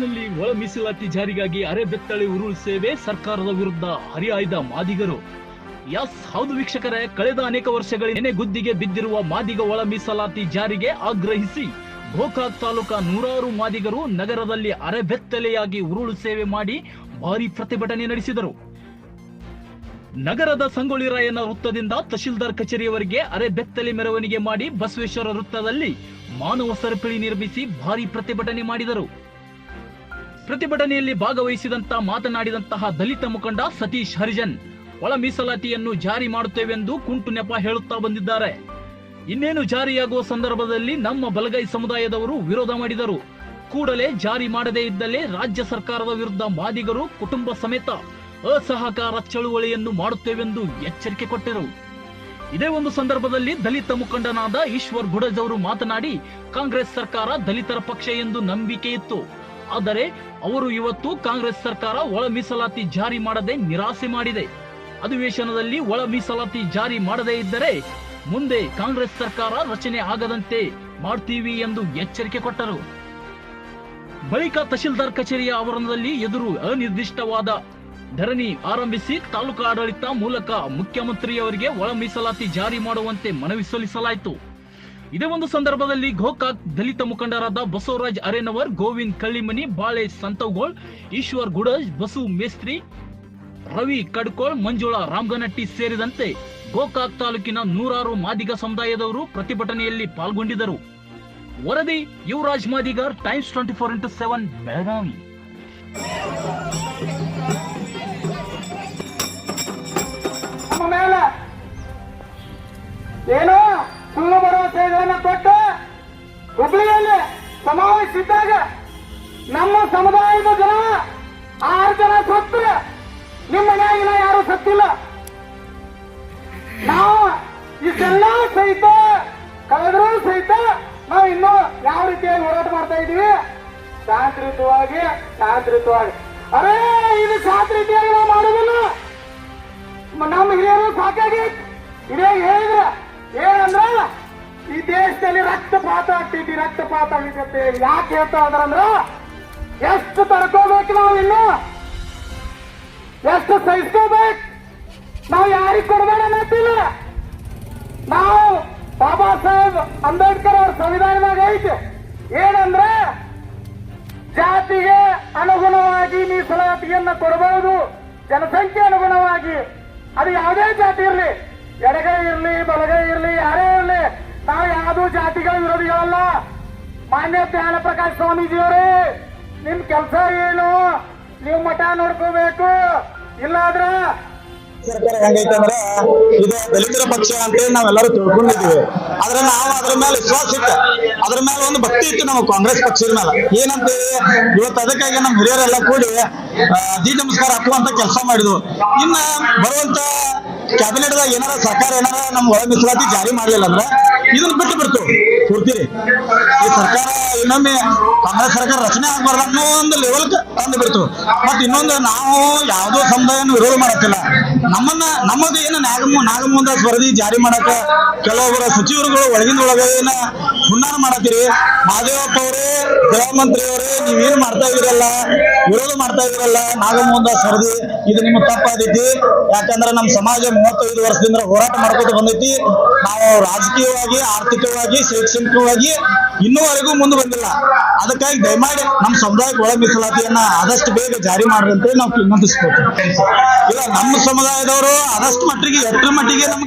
ನಲ್ಲಿ ಒಳ ಮೀಸಲಾತಿ ಜಾರಿಗಾಗಿ ಅರೆಬೆತ್ತಳೆ ಉರುಳು ಸೇವೆ ಸರ್ಕಾರದ ವಿರುದ್ಧ ಹರಿಹಾಯ್ದ ಮಾದಿಗರು. ಎಸ್ ಹೌದು ವೀಕ್ಷಕರೇ, ಕಳೆದ ಅನೇಕ ವರ್ಷಗಳಿಂದ ಗುದ್ದಿಗೆ ಬಿದ್ದಿರುವ ಮಾದಿಗ ಒಳ ಮೀಸಲಾತಿ ಜಾರಿಗೆ ಆಗ್ರಹಿಸಿ, ಗೋಕಾಕ್ ತಾಲೂಕಾ ನೂರಾರು ಮಾದಿಗರು ನಗರದಲ್ಲಿ ಅರೆಬೆತ್ತಲೆಯಾಗಿ ಉರುಳು ಸೇವೆ ಮಾಡಿ ಭಾರಿ ಪ್ರತಿಭಟನೆ ನಡೆಸಿದರು. ನಗರದ ಸಂಗೊಳ್ಳಿ ರಾಯಣ್ಣ ವೃತ್ತದಿಂದ ತಹಶೀಲ್ದಾರ್ ಕಚೇರಿಯವರಿಗೆ ಅರೆ ಬೆತ್ತಲೆ ಮೆರವಣಿಗೆ ಮಾಡಿ ಬಸವೇಶ್ವರ ವೃತ್ತದಲ್ಲಿ ಮಾನವ ಸರಪಳಿ ನಿರ್ಮಿಸಿ ಭಾರಿ ಪ್ರತಿಭಟನೆ ಮಾಡಿದರು. ಪ್ರತಿಭಟನೆಯಲ್ಲಿ ಭಾಗವಹಿಸಿದಂತ ಮಾತನಾಡಿದಂತಹ ದಲಿತ ಮುಖಂಡ ಸತೀಶ್ ಹರಿಜನ್, ಒಳ ಮೀಸಲಾತಿಯನ್ನು ಜಾರಿ ಮಾಡುತ್ತೇವೆಂದು ಕುಂಟು ನೆಪ ಹೇಳುತ್ತಾ ಬಂದಿದ್ದಾರೆ. ಇನ್ನೇನು ಜಾರಿಯಾಗುವ ಸಂದರ್ಭದಲ್ಲಿ ನಮ್ಮ ಬಲಗೈ ಸಮುದಾಯದವರು ವಿರೋಧ ಮಾಡಿದರು. ಕೂಡಲೇ ಜಾರಿ ಮಾಡದೇ ಇದ್ದಲ್ಲಿ ರಾಜ್ಯ ಸರ್ಕಾರದ ವಿರುದ್ಧ ಮಾದಿಗರು, ಕುಟುಂಬ ಸಮೇತ ಅಸಹಕಾರ ಚಳುವಳಿಯನ್ನು ಮಾಡುತ್ತೇವೆಂದು ಎಚ್ಚರಿಕೆ ಕೊಟ್ಟರು. ಇದೇ ಒಂದು ಸಂದರ್ಭದಲ್ಲಿ ದಲಿತ ಮುಖಂಡನಾದ ಈಶ್ವರ್ ಗುಡಜ್ ಅವರು ಮಾತನಾಡಿ, ಕಾಂಗ್ರೆಸ್ ಸರ್ಕಾರ ದಲಿತರ ಪಕ್ಷ ಎಂದು ನಂಬಿಕೆ ಇತ್ತು. ಆದರೆ ಅವರು ಇವತ್ತು ಕಾಂಗ್ರೆಸ್ ಸರ್ಕಾರ ಒಳ ಮೀಸಲಾತಿ ಜಾರಿ ಮಾಡದೆ ನಿರಾಸೆ ಮಾಡಿದೆ. ಅಧಿವೇಶನದಲ್ಲಿ ಒಳ ಮೀಸಲಾತಿ ಜಾರಿ ಮಾಡದೇ ಇದ್ದರೆ ಮುಂದೆ ಕಾಂಗ್ರೆಸ್ ಸರ್ಕಾರ ರಚನೆ ಆಗದಂತೆ ಮಾಡ್ತೀವಿ ಎಂದು ಎಚ್ಚರಿಕೆ ಕೊಟ್ಟರು. ಬಳಿಕ ತಹಶೀಲ್ದಾರ್ ಕಚೇರಿಯ ಆವರಣದಲ್ಲಿ ಎದುರು ಅನಿರ್ದಿಷ್ಟವಾದ ಧರಣಿ ಆರಂಭಿಸಿ ತಾಲೂಕು ಆಡಳಿತ ಮೂಲಕ ಮುಖ್ಯಮಂತ್ರಿಯವರಿಗೆ ಒಳ ಮೀಸಲಾತಿ ಜಾರಿ ಮಾಡುವಂತೆ ಮನವಿ ಸಲ್ಲಿಸಲಾಯಿತು. ಇದೇ ಒಂದು ಸಂದರ್ಭದಲ್ಲಿ ಗೋಕಾಕ್ ದಲಿತ ಮುಖಂಡರಾದ ಬಸವರಾಜ್ ಅರೇನವರ್, ಗೋವಿಂದ್ ಕಳ್ಳಿಮನಿ ಬಾಳೆ ಸಂತೋಗೋಳ್, ಈಶ್ವರ್ ಗುಡಜ್ ಬಸು ಮೇಸ್ತ್ರಿ, ರವಿ ಕಡ್ಕೋಳ್, ಮಂಜುಳಾ ರಾಮಗನಟ್ಟಿ ಸೇರಿದಂತೆ ಗೋಕಾಕ್ ತಾಲೂಕಿನ ನೂರಾರು ಮಾದಿಗ ಸಮುದಾಯದವರು ಪ್ರತಿಭಟನೆಯಲ್ಲಿ ಪಾಲ್ಗೊಂಡಿದ್ದರು. ವರದಿ Yuvaraj Madigar Times twenty four into seven Belagavi ಏನೋ ಹುಬ್ಳಿಯಲ್ಲಿ ಸಮಾವೇಶ ನಮ್ಮ ಸಮುದಾಯದ ಜನ ಆರು ಜನ ಸತ್ತು. ನಿಮ್ಮ ಮನೆಯಾಗಿನ ಯಾರು ಸತ್ತಿಲ್ಲ. ನಾವು ಇಷ್ಟೆಲ್ಲ ಸಹಿತ, ಕಳೆದರೂ ಸಹಿತ ನಾವು ಇನ್ನೂ ಯಾವ ರೀತಿಯಾಗಿ ಹೋರಾಟ ಮಾಡ್ತಾ ಇದೀವಿ ಶಾಂತಿಯುತವಾಗಿ ಶಾಂತಿಯುತವಾಗಿ. ಅರೇ, ಇದು ಶಾಂತ ನಾವು ಮಾಡೋದಿಲ್ಲ ನಮ್ಮ ಹಿರಿಯರು ಸಾಕಾಗಿ. ಇದೇ ಹೇಳಿದ್ರೆ, ಏನಂದ್ರ ದೇಶದಲ್ಲಿ ರಕ್ತಪಾತ ಆಗ್ತೈತಿ ರಕ್ತಪಾತ ಆಗ್ತೈತಿ ಯಾಕೆ ಹೇಳ್ತಾ ಇದಾರಂದ್ರ ಎಷ್ಟು ತಡ್ಕೋಬೇಕು ನಾವು ಇನ್ನು? ಎಷ್ಟು ಸಹಿಸ್ಕೋಬೇಕು? ನಾವು ಯಾರಿಗೆ ಕೊಡಬೇಡ ಅನ್ನತ್ತಿಲ್ಲ. ನಾವು ಬಾಬಾ ಸಾಹೇಬ್ ಅಂಬೇಡ್ಕರ್ ಅವ್ರ ಸಂವಿಧಾನದಾಗ ಐತೆ. ಏನಂದ್ರೆ, ಜಾತಿಗೆ ಅನುಗುಣವಾಗಿ ಮೀಸಲಾತಿಯನ್ನ ಕೊಡಬಹುದು ಜನಸಂಖ್ಯೆ ಅನುಗುಣವಾಗಿ. ಅದು ಯಾವುದೇ ಜಾತಿ ಇರಲಿ. ಎಡಗೈ ಇರಲಿ, ಬಲಗೈ ಇರಲಿ, ಯಾರೇ ನಾವು ಜಾತಿಗಳ ವಿರೋಧಿಗಳಲ್ಲ. ಮಾನ್ಯ ಜ್ಞಾನ ಪ್ರಕಾಶ್ ಸ್ವಾಮೀಜಿಯವರೇ, ನಿಮ್ ಕೆಲಸ ಏನು? ನೀವು ಮಠ ನೋಡ್ಕೋಬೇಕು. ಇಲ್ಲಾದ್ರೆ ಸರ್ಕಾರ ಹೆಂಗೈತೆ ಅಂದ್ರೆ ಇದು ದಲಿತರ ಪಕ್ಷ ಅಂತೇಳಿ ನಾವೆಲ್ಲರೂ ತಿಳ್ಕೊಂಡಿದ್ದೀವಿ. ಆದ್ರೆ ನಾವು ಅದ್ರ ಮೇಲೆ ವಿಶ್ವಾಸ ಇತ್ತು ಅದ್ರ ಮೇಲೆ ಒಂದು ಭಕ್ತಿ ಇತ್ತು ನಮ್ಮ ಕಾಂಗ್ರೆಸ್ ಪಕ್ಷದ ಮೇಲೆ. ಏನಂತ ಇವತ್ತು ಅದಕ್ಕಾಗಿ ನಮ್ಮ ಹಿರಿಯರೆಲ್ಲ ಕೂಡಿ ಜಿ ನಮಸ್ಕಾರ ಹಾಕುವಂತ ಕೆಲಸ ಮಾಡಿದ್ವು ಇನ್ನ ಬರುವಂತ ಕ್ಯಾಬಿನೆಟ್ ದಾಗ ಏನಾರ ಸರ್ಕಾರ ಏನಾರ ನಮ್ಮ ಒಳ ಮೀಸಲಾತಿ ಜಾರಿ ಮಾಡಲಿಲ್ಲ ಅಂದ್ರೆ ಇದನ್ನ ಬಿಟ್ಟು ಬಿಡ್ತು. ಕೊಡ್ತೀರಿ ಈ ಸರ್ಕಾರ ಇನ್ನೊಮ್ಮೆ ಕಾಂಗ್ರೆಸ್ ಸರ್ಕಾರ ರಚನೆ ಆಗ್ಬಾರ್ದು ಅನ್ನೋ ಒಂದು ಲೆವೆಲ್ ತಂದು ಬಿಡ್ತು. ಮತ್ತೆ ಇನ್ನೊಂದು ನಾವು ಯಾವುದೋ ಸಮುದಾಯನ ವಿರೋಧ ಮಾಡತ್ತಿಲ್ಲ ನಮ್ಮನ್ನ, ನಮ್ಮದು ಏನು ನಾಗಮ ನಾಗಮುಂದ ವರದಿ ಜಾರಿ ಮಾಡಕ ಕೆಲವೊಬ್ಬರ ಸಚಿವರುಗಳು ಒಳಗಿನ ಒಳಗ ಏನ ಹುನ್ನಾರ ಮಾಡತ್ತೀರಿ. ಮಹದೇವಪ್ಪ ಅವರೇ, ಗೃಹ ಮಂತ್ರಿ ಅವರೇ, ನೀವೇನು ಮಾಡ್ತಾ ಇದೀರಲ್ಲ? ವಿರೋಧ ಮಾಡ್ತಾ ಇದೀರಲ್ಲ ನಾಗಮ್ಮಂದ ಸ್ಪರ್ಧಿ ಇದು ನಿಮ್ಮ ತಪ್ಪಾದೈತಿ. ಯಾಕಂದ್ರೆ ನಮ್ಮ ಸಮಾಜ ಮೂವತ್ತೈದು ವರ್ಷದಿಂದ ಹೋರಾಟ ಮಾಡ್ಕೊತ ಬಂದೈತಿ. ನಾವು ರಾಜಕೀಯವಾಗಿ, ಆರ್ಥಿಕವಾಗಿ, ಶೈಕ್ಷಣಿಕವಾಗಿ ಇನ್ನೂವರೆಗೂ ಮುಂದೆ ಬಂದಿಲ್ಲ. ಅದಕ್ಕಾಗಿ ದಯಮಾಡಿ ನಮ್ಮ ಸಮುದಾಯಕ್ಕೆ ಒಳ ಮೀಸಲಾತಿಯನ್ನ ಆದಷ್ಟು ಬೇಗ ಜಾರಿ ಮಾಡ್ರಿ ಅಂತೇಳಿ ನಾವು ವಿನಂತಿಸ್ಕೊಳ್ತೀವಿ ಇಲ್ಲ, ನಮ್ಮ ಸಮುದಾಯದವರು ಆದಷ್ಟು ಮಟ್ಟಿಗೆ ಎಷ್ಟರ ಮಟ್ಟಿಗೆ